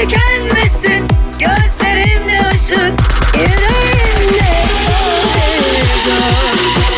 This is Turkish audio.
tükenmesin Gözlerimde ışık. Yüreğimde Yüreğimde